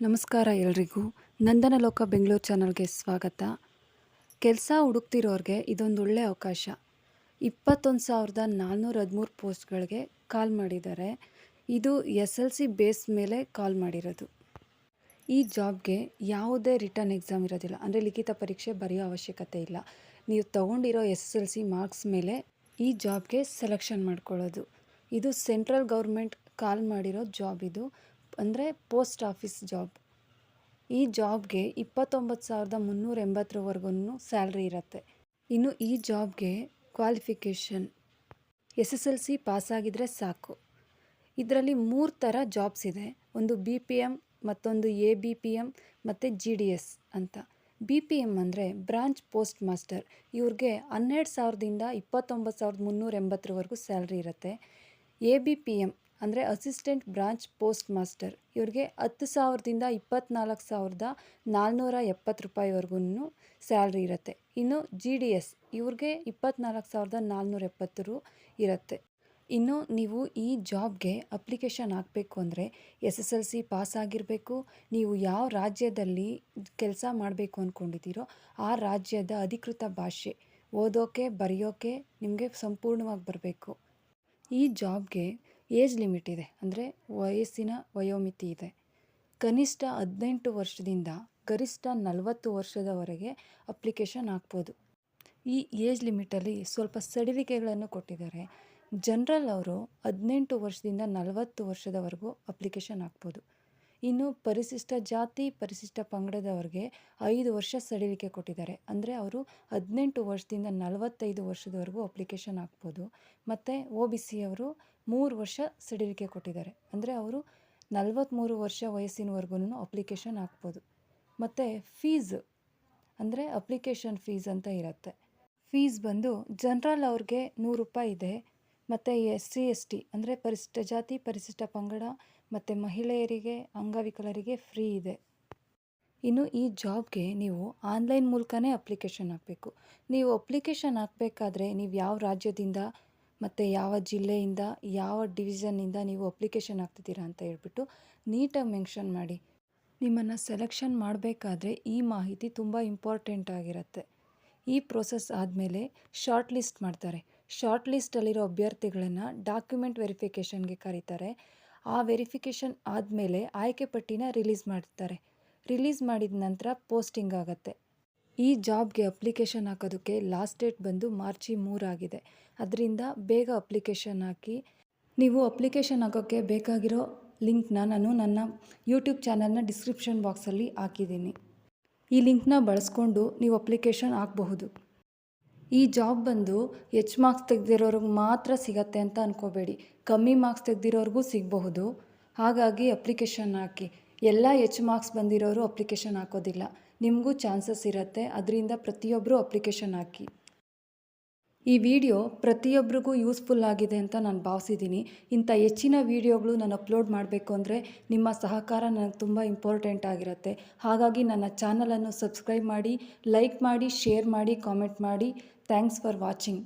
ನಮಸ್ಕಾರ ಎಲ್ರಿಗೂ. ನಂದನ ಲೋಕ ಬೆಂಗಳೂರು ಚಾನಲ್ಗೆ ಸ್ವಾಗತ. ಕೆಲಸ ಹುಡುಕ್ತಿರೋರಿಗೆ ಇದೊಂದು ಒಳ್ಳೆಯ ಅವಕಾಶ. ಇಪ್ಪತ್ತೊಂದು ಸಾವಿರದ ನಾಲ್ನೂರ ಹದಿಮೂರು ಪೋಸ್ಟ್ಗಳಿಗೆ ಕಾಲ್ ಮಾಡಿದ್ದಾರೆ. ಇದು ಎಸ್ ಎಲ್ ಸಿ ಬೇಸ್ ಮೇಲೆ ಕಾಲ್ ಮಾಡಿರೋದು. ಈ ಜಾಬ್ಗೆ ಯಾವುದೇ ರಿಟರ್ನ್ ಎಕ್ಸಾಮ್ ಇರೋದಿಲ್ಲ. ಅಂದರೆ ಲಿಖಿತ ಪರೀಕ್ಷೆ ಬರೆಯೋ ಅವಶ್ಯಕತೆ ಇಲ್ಲ. ನೀವು ತಗೊಂಡಿರೋ S S L C marks ಮೇಲೆ ಈ ಜಾಬ್ಗೆ ಸೆಲೆಕ್ಷನ್ ಮಾಡ್ಕೊಳ್ಳೋದು. ಇದು ಸೆಂಟ್ರಲ್ ಗೌರ್ಮೆಂಟ್ ಕಾಲ್ ಮಾಡಿರೋ ಜಾಬ್ ಇದು. ಅಂದರೆ ಪೋಸ್ಟ್ ಆಫೀಸ್ ಜಾಬ್. ಈ ಜಾಬ್ಗೆ ಇಪ್ಪತ್ತೊಂಬತ್ತು ಸಾವಿರದ ಮುನ್ನೂರ ಎಂಬತ್ತರವರೆಗೂ ಸ್ಯಾಲ್ರಿ ಇರುತ್ತೆ. ಇನ್ನು ಈ ಜಾಬ್ಗೆ qualification, S S L C ಪಾಸಾಗಿದ್ದರೆ ಸಾಕು. ಇದರಲ್ಲಿ ಮೂರು ಥರ ಜಾಬ್ಸ್ ಇದೆ. ಒಂದು ಬಿ ಪಿ ಎಂ ಮತ್ತೊಂದು ಎ ಬಿ ಪಿ ಎಂ ಮತ್ತು ಜಿ ಡಿ ಎಸ್ ಅಂತ. ಬಿ ಪಿ ಎಂ ಅಂದರೆ ಬ್ರಾಂಚ್ ಪೋಸ್ಟ್ ಮಾಸ್ಟರ್. ಇವ್ರಿಗೆ ಹನ್ನೆರಡು ಸಾವಿರದಿಂದ ಇಪ್ಪತ್ತೊಂಬತ್ತು ಸಾವಿರದ ಮುನ್ನೂರ ಎಂಬತ್ತರವರೆಗೂ ಸ್ಯಾಲ್ರಿ ಇರುತ್ತೆ. ಎ ಬಿ ಪಿ ಎಂ ಅಂದರೆ ಅಸಿಸ್ಟೆಂಟ್ ಬ್ರಾಂಚ್ ಪೋಸ್ಟ್ ಮಾಸ್ಟರ್. ಇವ್ರಿಗೆ ಹತ್ತು ಸಾವಿರದಿಂದ ಇಪ್ಪತ್ತ್ನಾಲ್ಕು ಸಾವಿರದ ನಾಲ್ನೂರ ಎಪ್ಪತ್ತು ರೂಪಾಯಿವರೆಗೂ ಸ್ಯಾಲ್ರಿ ಇರುತ್ತೆ. ಇನ್ನು ಜಿ ಡಿ ಎಸ್, ಇವ್ರಿಗೆ ಇಪ್ಪತ್ತ್ನಾಲ್ಕು ಸಾವಿರದ ನಾಲ್ನೂರ ಎಪ್ಪತ್ತು ಇರುತ್ತೆ. ಇನ್ನು ನೀವು ಈ ಜಾಬ್ಗೆ ಅಪ್ಲಿಕೇಶನ್ ಹಾಕಬೇಕು ಅಂದರೆ S S L C pass ಆಗಿರಬೇಕು, ನೀವು ಯಾವ ರಾಜ್ಯದಲ್ಲಿ ಕೆಲಸ ಮಾಡಬೇಕು ಅಂದ್ಕೊಂಡಿದ್ದೀರೋ ಆ ರಾಜ್ಯದ ಅಧಿಕೃತ ಭಾಷೆ ಓದೋಕ್ಕೆ ಬರೆಯೋಕೆ ನಿಮಗೆ ಸಂಪೂರ್ಣವಾಗಿ ಬರಬೇಕು. ಈ ಜಾಬ್ಗೆ ಏಜ್ ಲಿಮಿಟ್ ಇದೆ. ಅಂದರೆ ವಯಸ್ಸಿನ ವಯೋಮಿತಿ ಇದೆ. ಕನಿಷ್ಠ ಹದಿನೆಂಟು ವರ್ಷದಿಂದ ಗರಿಷ್ಠ ನಲವತ್ತು ವರ್ಷದವರೆಗೆ ಅಪ್ಲಿಕೇಶನ್ ಹಾಕ್ಬೋದು. ಈ ಏಜ್ ಲಿಮಿಟಲ್ಲಿ ಸ್ವಲ್ಪ ಸಡಿಲಿಕೆಗಳನ್ನು ಕೊಟ್ಟಿದ್ದಾರೆ. ಜನರಲ್ ಅವರು ಹದಿನೆಂಟು ವರ್ಷದಿಂದ ನಲವತ್ತು ವರ್ಷದವರೆಗೂ ಅಪ್ಲಿಕೇಶನ್ ಹಾಕ್ಬೋದು. ಇನ್ನು ಪರಿಶಿಷ್ಟ ಜಾತಿ, ಪರಿಶಿಷ್ಟ ಪಂಗಡದವ್ರಿಗೆ ಐದು ವರ್ಷ ಸಡಿಲಿಕೆ ಕೊಟ್ಟಿದ್ದಾರೆ. ಅಂದರೆ ಅವರು ಹದಿನೆಂಟು ವರ್ಷದಿಂದ ನಲವತ್ತೈದು ವರ್ಷದವರೆಗೂ ಅಪ್ಲಿಕೇಶನ್ ಹಾಕ್ಬೋದು. ಮತ್ತು ಒ ಬಿ ಸಿ ಅವರು ಮೂರು ವರ್ಷ ಸಡಿಲಿಕೆ ಕೊಟ್ಟಿದ್ದಾರೆ. ಅಂದರೆ ಅವರು ನಲವತ್ತ್ಮೂರು ವರ್ಷ ವಯಸ್ಸಿನವರೆಗೂ ಅಪ್ಲಿಕೇಶನ್ ಹಾಕ್ಬೋದು. ಮತ್ತು ಫೀಸ್ ಅಂದರೆ ಅಪ್ಲಿಕೇಶನ್ ಫೀಸ್ ಅಂತ ಇರುತ್ತೆ. ಫೀಸ್ ಬಂದು ಜನರಲ್ ಅವ್ರಿಗೆ ನೂರು ರೂಪಾಯಿ ಇದೆ, ಮತ್ತು ಎಸ್ ಸಿ, ಎಸ್ ಟಿ, ಅಂದರೆ ಪರಿಶಿಷ್ಟ ಜಾತಿ, ಪರಿಶಿಷ್ಟ ಪಂಗಡ, ಮತ್ತು ಮಹಿಳೆಯರಿಗೆ, ಅಂಗವಿಕಲರಿಗೆ ಫ್ರೀ ಇದೆ. ಇನ್ನು ಈ ಜಾಬ್ಗೆ ನೀವು ಆನ್ಲೈನ್ ಮೂಲಕನೇ ಅಪ್ಲಿಕೇಶನ್ ಹಾಕಬೇಕು. ನೀವು ಅಪ್ಲಿಕೇಶನ್ ಹಾಕಬೇಕಾದ್ರೆ ನೀವು ಯಾವ ರಾಜ್ಯದಿಂದ ಮತ್ತು ಯಾವ ಜಿಲ್ಲೆಯಿಂದ, ಯಾವ ಡಿವಿಷನ್ನಿಂದ ನೀವು ಅಪ್ಲಿಕೇಶನ್ ಹಾಕ್ತಿದ್ದೀರಾ ಅಂತ ಹೇಳ್ಬಿಟ್ಟು ನೀಟಾಗಿ ಮೆನ್ಷನ್ ಮಾಡಿ. ನಿಮ್ಮನ್ನು ಸೆಲೆಕ್ಷನ್ ಮಾಡಬೇಕಾದ್ರೆ ಈ ಮಾಹಿತಿ ತುಂಬ ಇಂಪಾರ್ಟೆಂಟ್ ಆಗಿರುತ್ತೆ. ಈ ಪ್ರೋಸೆಸ್ ಆದಮೇಲೆ ಶಾರ್ಟ್ ಲಿಸ್ಟ್ ಮಾಡ್ತಾರೆ. ಶಾರ್ಟ್ ಲಿಸ್ಟಲ್ಲಿರೋ ಅಭ್ಯರ್ಥಿಗಳನ್ನು ಡಾಕ್ಯುಮೆಂಟ್ ವೆರಿಫಿಕೇಷನ್ಗೆ ಕರೀತಾರೆ. ಆ ವೆರಿಫಿಕೇಷನ್ ಆದಮೇಲೆ ಆಯ್ಕೆ ಪಟ್ಟಿನ ರಿಲೀಸ್ ಮಾಡ್ತಾರೆ. ರಿಲೀಸ್ ಮಾಡಿದ ನಂತರ ಪೋಸ್ಟಿಂಗ್ ಆಗುತ್ತೆ. ಈ ಜಾಬ್ಗೆ ಅಪ್ಲಿಕೇಶನ್ ಹಾಕೋದಕ್ಕೆ ಲಾಸ್ಟ್ ಡೇಟ್ ಬಂದು ಮಾರ್ಚಿ ಮೂರಾಗಿದೆ ಅದರಿಂದ ಬೇಗ ಅಪ್ಲಿಕೇಶನ್ ಹಾಕಿ, ನೀವು ಅಪ್ಲಿಕೇಶನ್ ಹಾಕೋಕ್ಕೆ ಬೇಕಾಗಿರೋ ಲಿಂಕ್ನ ನಾನು ನನ್ನ ಯೂಟ್ಯೂಬ್ ಚಾನಲ್ನ ಡಿಸ್ಕ್ರಿಪ್ಷನ್ ಬಾಕ್ಸಲ್ಲಿ ಹಾಕಿದ್ದೀನಿ. ಈ ಲಿಂಕ್ನ ಬಳಸ್ಕೊಂಡು ನೀವು ಅಪ್ಲಿಕೇಶನ್ ಹಾಕಬಹುದು. ಈ ಜಾಬ್ ಬಂದು ಹೆಚ್ ಮಾರ್ಕ್ಸ್ ತೆಗೆದಿರೋರ್ಗೆ ಮಾತ್ರ ಸಿಗತ್ತೆ ಅಂತ ಅನ್ಕೋಬೇಡಿ. ಕಮ್ಮಿ ಮಾರ್ಕ್ಸ್ ತೆಗೆದಿರೋರ್ಗೂ ಸಿಗಬಹುದು. ಹಾಗಾಗಿ ಅಪ್ಲಿಕೇಶನ್ ಹಾಕಿ. ಎಲ್ಲ ಹೆಚ್ ಮಾರ್ಕ್ಸ್ ಬಂದಿರೋರು ಅಪ್ಲಿಕೇಶನ್ ಹಾಕೋದಿಲ್ಲ. ನಿಮಗೂ ಚಾನ್ಸಸ್ ಇರುತ್ತೆ, ಅದರಿಂದ ಪ್ರತಿಯೊಬ್ಬರು ಅಪ್ಲಿಕೇಶನ್ ಹಾಕಿ. ಈ ವಿಡಿಯೋ ಪ್ರತಿಯೊಬ್ಬರಿಗೂ ಯೂಸ್ಫುಲ್ ಆಗಿದೆ ಅಂತ ನಾನು ಭಾವಿಸಿದ್ದೀನಿ ಇಂಥ ಹೆಚ್ಚಿನ ವೀಡಿಯೋಗಳು ನಾನು ಅಪ್ಲೋಡ್ ಮಾಡಬೇಕು ಅಂದರೆ ನಿಮ್ಮ ಸಹಕಾರ ನನಗೆ ತುಂಬ ಇಂಪಾರ್ಟೆಂಟ್ ಆಗಿರುತ್ತೆ. ಹಾಗಾಗಿ ನನ್ನ ಚಾನಲನ್ನು ಸಬ್ಸ್ಕ್ರೈಬ್ ಮಾಡಿ, ಲೈಕ್ ಮಾಡಿ, ಶೇರ್ ಮಾಡಿ, ಕಾಮೆಂಟ್ ಮಾಡಿ. Thanks for watching.